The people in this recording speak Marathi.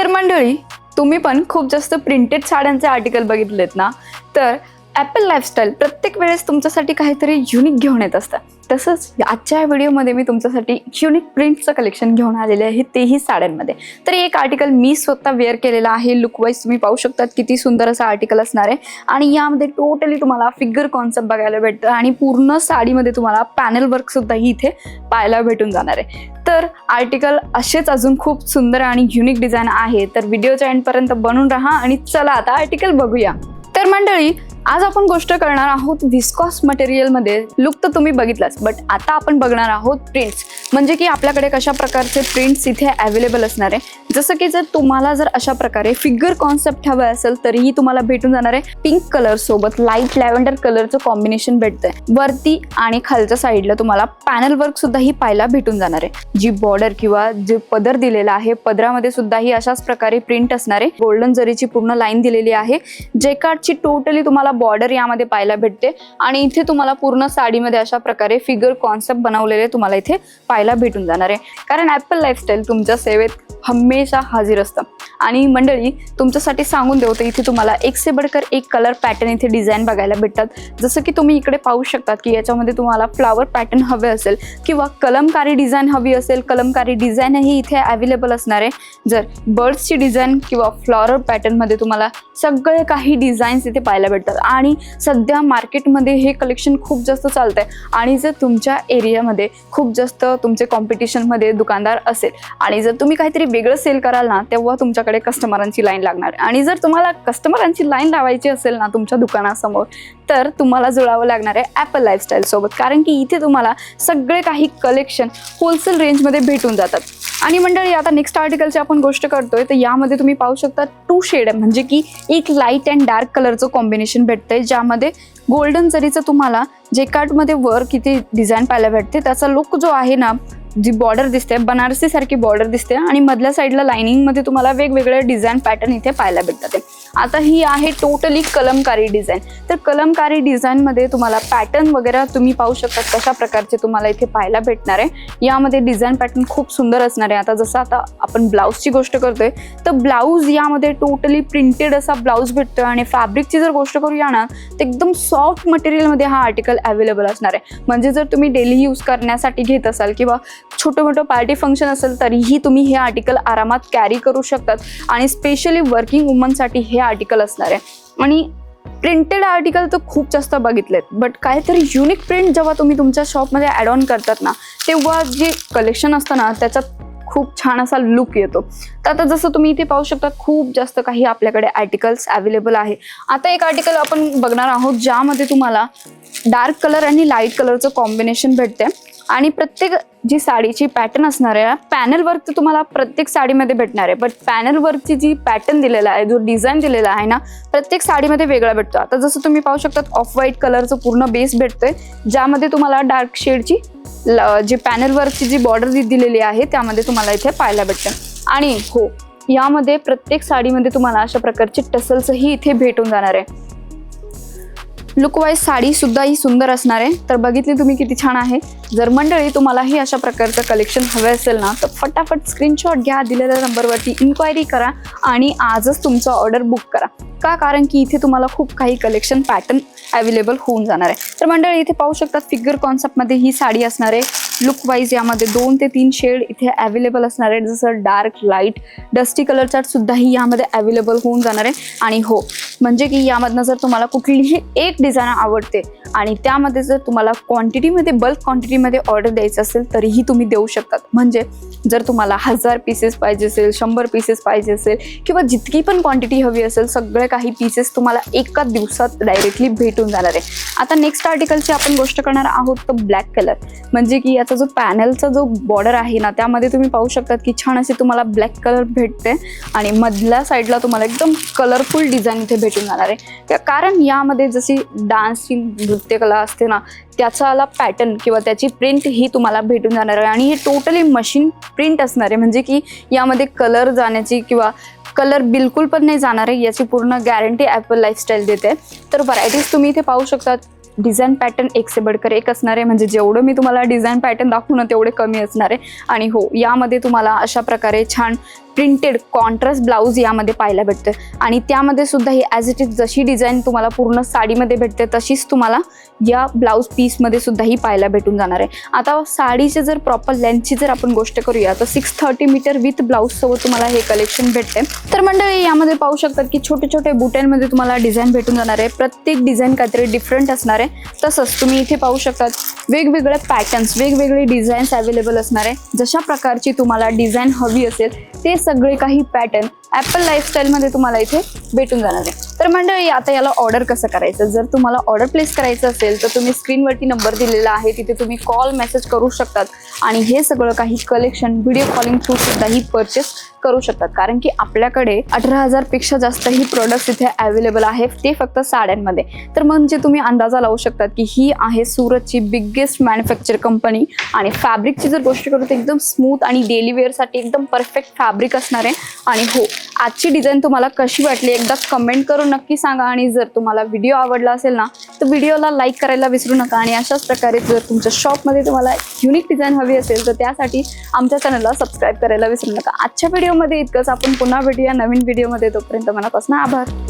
तर मंडळी तुम्ही पण खूप जास्त प्रिंटेड साड्यांचे आर्टिकल बघितलेत ना? तर ॲपल लाईफस्टाईल प्रत्येक वेळेस तुमच्यासाठी काहीतरी युनिक घेऊन येत असतात तसंच आजच्या व्हिडिओमध्ये मी तुमच्यासाठी युनिक प्रिंटचं कलेक्शन घेऊन आलेले आहे तेही साड्यांमध्ये. तर एक आर्टिकल मी स्वतः वेअर केलेलं आहे. लुकवाईज तुम्ही पाहू शकतात किती सुंदर असं आर्टिकल असणार आहे. आणि यामध्ये टोटली तुम्हाला फिगर कॉन्सेप्ट बघायला भेटतं आणि पूर्ण साडीमध्ये तुम्हाला पॅनल वर्कसुद्धाही इथे पाहायला भेटून जाणार आहे. तर आर्टिकल असेच अजून खूप सुंदर आणि युनिक डिझाईन आहे. तर व्हिडिओच्या एंडपर्यंत बनून राहा आणि चला आता आर्टिकल बघूया. तर मंडळी आज आपण गोष्ट करणार आहोत विस्कॉस मटेरियलमध्ये लुक तर तुम्ही बघितलाच बट आता आपण बघणार आहोत प्रिंट्स म्हणजे की आपल्याकडे कशा प्रकारचे प्रिंट्स इथे अवेलेबल असणार आहे. जसं की जर तुम्हाला जर अशा प्रकारे फिगर कॉन्सेप्ट हवं असेल तरीही तुम्हाला भेटून जाणार आहे पिंक कलर सोबत. लाइट लॅव्हेंडर कलरचं कॉम्बिनेशन भेटतंय. वरती आणि खालच्या साईडला तुम्हाला पॅनल वर्क सुद्धा ही पाहायला भेटून जाणार आहे. जी बॉर्डर किंवा जे पदर दिलेला आहे पदरामध्ये सुद्धा ही अशाच प्रकारे प्रिंट असणार आहे. गोल्डन जरीची पूर्ण लाईन दिलेली आहे जेकार्डची टोटली तुम्हाला बॉर्डर यामध्ये पाहायला भेटते. आणि इथे तुम्हाला पूर्ण साडीमध्ये अशा प्रकारे फिगर कॉन्सेप्ट बनवलेले तुम्हाला इथे पाहायला भेटून जाणार आहे. कारण ॲपल लाईफस्टाईल तुमच्या सेवेत हमेशा हाजीर असतं. आणि मंडळी तुमच्यासाठी सांगून देवतं इथे तुम्हाला एक से बडकर एक कलर पॅटर्न इथे डिझाईन बघायला भेटतात. जसं की तुम्ही इकडे पाहू शकतात की याच्यामध्ये तुम्हाला फ्लावर पॅटर्न हवे असेल किंवा कलमकारी डिझाईन हवी असेल कलमकारी डिझाईनही इथे अवेलेबल असणार आहे. जर बर्ड्सची डिझाईन किंवा फ्लॉरल पॅटर्नमध्ये तुम्हाला सगळे काही डिझाईन्स इथे पाहायला भेटतात. आणि सध्या मार्केटमध्ये हे कलेक्शन खूप जास्त चालतंय. आणि जर तुमच्या एरियामध्ये खूप जास्त तुमचे कॉम्पिटिशनमध्ये दुकानदार असेल आणि जर तुम्ही काहीतरी वेगळं सेल कराल ना तेव्हा तुमच्याकडे कस्टमरांची लाईन लागणार. आणि जर तुम्हाला कस्टमरांची लाईन लावायची असेल ना तुमच्या दुकानासमोर तर तुम्हाला जुळावं लागणार आहे ॲपल लाईफस्टाईलसोबत कारण की इथे तुम्हाला सगळे काही कलेक्शन होलसेल रेंजमध्ये भेटून जातात. आणि मंडळी आता नेक्स्ट आर्टिकलची आपण गोष्ट करतोय तर यामध्ये तुम्ही पाहू शकता टू शेड म्हणजे की एक लाइट अँड डार्क कलरचं कॉम्बिनेशन भेटतंय ज्यामध्ये गोल्डन जरीचं तुम्हाला जेकार्टमध्ये वर किती डिझाईन पाहायला भेटते त्याचा लुक जो आहे ना जी बॉर्डर दिसते बनारसी सारखी बॉर्डर दिसते आणि मधल्या साईडला लाइनिंगमध्ये तुम्हाला वेगवेगळे डिझाईन पॅटर्न इथे पाहायला भेटतात. आता ही आहे टोटली कलमकारी डिझाईन तर कलमकारी डिझाईनमध्ये तुम्हाला पॅटर्न वगैरे तुम्ही पाहू शकता कशा प्रकारचे तुम्हाला इथे पाहायला भेटणार आहे. यामध्ये डिझाईन पॅटर्न खूप सुंदर असणार आहे. आता जसं आता आपण ब्लाऊजची गोष्ट करतोय तर ब्लाऊज यामध्ये टोटली प्रिंटेड असा ब्लाऊज भेटतोय आणि फॅब्रिकची जर गोष्ट करूया ना तर एकदम सॉफ्ट मटेरियलमध्ये हा आर्टिकल अवेलेबल असणार आहे. म्हणजे जर तुम्ही डेली यूज करण्यासाठी घेत असाल किंवा छोटं मोठं पार्टी फंक्शन असेल तरीही तुम्ही हे आर्टिकल आरामात कॅरी करू शकतात. आणि स्पेशली वर्किंग वुमनसाठी हे हे आर्टिकल असणार आहे. आणि प्रिंटेड आर्टिकल तर खूप जास्त बघितलेत. बट काहीतरी युनिक प्रिंट जेव्हा तुम्ही तुमच्या शॉपमध्ये ॲड ऑन करतात ना तेव्हा जे कलेक्शन असतं ना त्याच्यात खूप छान असा लुक येतो. तर आता जसं तुम्ही इथे पाहू शकता खूप जास्त काही आपल्याकडे आर्टिकल्स अवेलेबल आहे. आता एक आर्टिकल आपण बघणार आहोत ज्यामध्ये तुम्हाला डार्क कलर आणि लाइट कलरचं कॉम्बिनेशन भेटते आणि प्रत्येक जी साडीची पॅटर्न असणार आहे पॅनल वर्क तर तुम्हाला प्रत्येक साडीमध्ये भेटणार आहे. बट पॅनल वर्कची जी पॅटर्न दिलेला आहे जो डिझाईन दिलेला आहे ना प्रत्येक साडीमध्ये वेगळा भेटतो. आता जसं तुम्ही पाहू शकतात ऑफ व्हाईट कलरचं पूर्ण बेस भेटतोय. ज्यामध्ये तुम्हाला डार्क शेडची जी पॅनल वर्कची जी बॉर्डर दिलेली आहे त्यामध्ये तुम्हाला इथे पाहायला भेटतं. आणि हो यामध्ये प्रत्येक साडीमध्ये तुम्हाला अशा प्रकारचे टसल्सही इथे भेटून जाणार आहे. लुकवाईज साडीसुद्धा साडी सुद्धा ही सुंदर असणार आहे. तर बघितली तुम्ही किती छान आहे. जर मंडळी तुम्हालाही अशा प्रकारचं कलेक्शन हवे असेल ना तर फटाफट स्क्रीनशॉट घ्या दिलेल्या नंबरवरती इन्क्वायरी करा आणि आजच तुमचं ऑर्डर बुक करा. का? कारण की इथे तुम्हाला खूप काही कलेक्शन पॅटर्न अवेलेबल होऊन जाणार आहे. तर मंडळी इथे पाहू शकतात फिगर कॉन्सेप्टमध्ये ही साडी असणार आहे. लुक वाईज यामध्ये दोन ते तीन शेड इथे अवेलेबल असणार आहेत. जसं dark light dusty colour chart सुद्धाही यामध्ये अवेलेबल होऊन जाणार आहे. आणि हो म्हणजे की यामधनं जर तुम्हाला कुठलीही एक डिझाईन आवडते आणि त्यामध्ये जर तुम्हाला क्वांटिटीमध्ये बल्क क्वांटिटीमध्ये ऑर्डर द्यायचं असेल तरीही तुम्ही देऊ शकतात. म्हणजे जर तुम्हाला हजार पीसेस पाहिजे असेल शंभर पीसेस पाहिजे असेल किंवा जितकी पण क्वांटिटी हवी असेल सगळे काही पीसेस तुम्हाला एका दिवसात डायरेक्टली भेटून जाणार आहे. आता नेक्स्ट आर्टिकलची आपण गोष्ट करणार आहोत तर ब्लॅक कलर म्हणजे की याचा जो पॅनलचा जो बॉर्डर आहे ना त्यामध्ये तुम्ही पाहू शकतात की छान असे तुम्हाला ब्लॅक कलर भेटते आणि मधल्या साईडला तुम्हाला एकदम कलरफुल डिझाईन इथे भेटून जाणार आहे. त्या- कारण यामध्ये जशी डान्सची नृत्यकला असते ना त्याचाला पॅटर्न किंवा त्याची प्रिंट ही तुम्हाला भेटून जाणार आहे. आणि हे टोटली मशीन प्रिंट असणार आहे. म्हणजे की यामध्ये कलर जाण्याची किंवा कलर बिलकुल पण नाही जाणार आहे याची पूर्ण गॅरंटी ॲपल लाईफस्टाईल देते. तर व्हरायटीज तुम्ही इथे पाहू शकतात. डिझाईन पॅटर्न एक से बडकर एक असणार आहे म्हणजे जेवढं मी तुम्हाला डिझाईन पॅटर्न दाखवणं तेवढे कमी असणार आहे. आणि हो यामध्ये तुम्हाला अशा प्रकारे छान प्रिंटेड कॉन्ट्रास्ट ब्लाऊज यामध्ये पाहायला भेटते आणि त्यामध्ये सुद्धा ही ॲज इट इज जशी डिझाईन तुम्हाला पूर्ण साडीमध्ये भेटते तशीच तुम्हाला या ब्लाऊज पीसमध्ये सुद्धा ही पाहायला भेटून जाणार आहे. आता साडीचे जर प्रॉपर लेंथची जर आपण गोष्ट करूया तर सिक्स थर्टी मीटर विथ ब्लाऊजसोबत तुम्हाला हे कलेक्शन भेटते. तर मंडळी यामध्ये पाहू शकतात की छोटे छोटे बुट्यांमध्ये तुम्हाला डिझाईन भेटून जाणार आहे. प्रत्येक डिझाईन काहीतरी डिफरंट असणार आहे. तसंच तुम्ही इथे पाहू शकतात वेगवेगळे पॅटर्न्स वेगवेगळे डिझाईन्स अवेलेबल असणार आहे. जशा प्रकारची तुम्हाला डिझाईन हवी असेल ते सगळे काही पॅटर्न ॲपल लाईफस्टाईलमध्ये तुम्हाला इथे भेटून जाणार आहे. तर मंडळी आता याला ऑर्डर कसं करायचं? जर तुम्हाला ऑर्डर प्लेस करायचं असेल तर तुम्ही स्क्रीनवरती नंबर दिलेला आहे. तिथे तुम्ही कॉल मेसेज करू शकतात. आणि हे सगळं काही कलेक्शन व्हिडिओ कॉलिंग थ्रू सुद्धाही परचेस करू शकतात. कारण की आपल्याकडे अठरा हजारपेक्षा जास्तही प्रोडक्ट्स इथे अवेलेबल आहे ते फक्त साड्यांमध्ये. तर म्हणजे तुम्ही अंदाजा लावू शकतात की ही आहे सुरतची बिग्गेस्ट मॅन्युफॅक्चर कंपनी आणि फॅब्रिकची जर गोष्ट करू तर एकदम स्मूथ आणि डेली वेअरसाठी एकदम परफेक्ट फॅब्रिक असणार आहे. आणि हो आजची डिझाईन तुम्हाला कशी वाटली? एकदा कमेंट करून नक्की सांगा आणि जर तुम्हाला व्हिडिओ आवडला असेल ना तर व्हिडिओला लाईक करायला विसरू नका. आणि अशाच प्रकारे जर तुमच्या शॉपमध्ये तुम्हाला युनिक डिझाईन हवी असेल तर त्यासाठी आमच्या चॅनलला सबस्क्राईब करायला विसरू नका. आजच्या व्हिडिओमध्ये इतकंच. आपण पुन्हा भेटूया नवीन व्हिडिओमध्ये तोपर्यंत मनापासून आभार.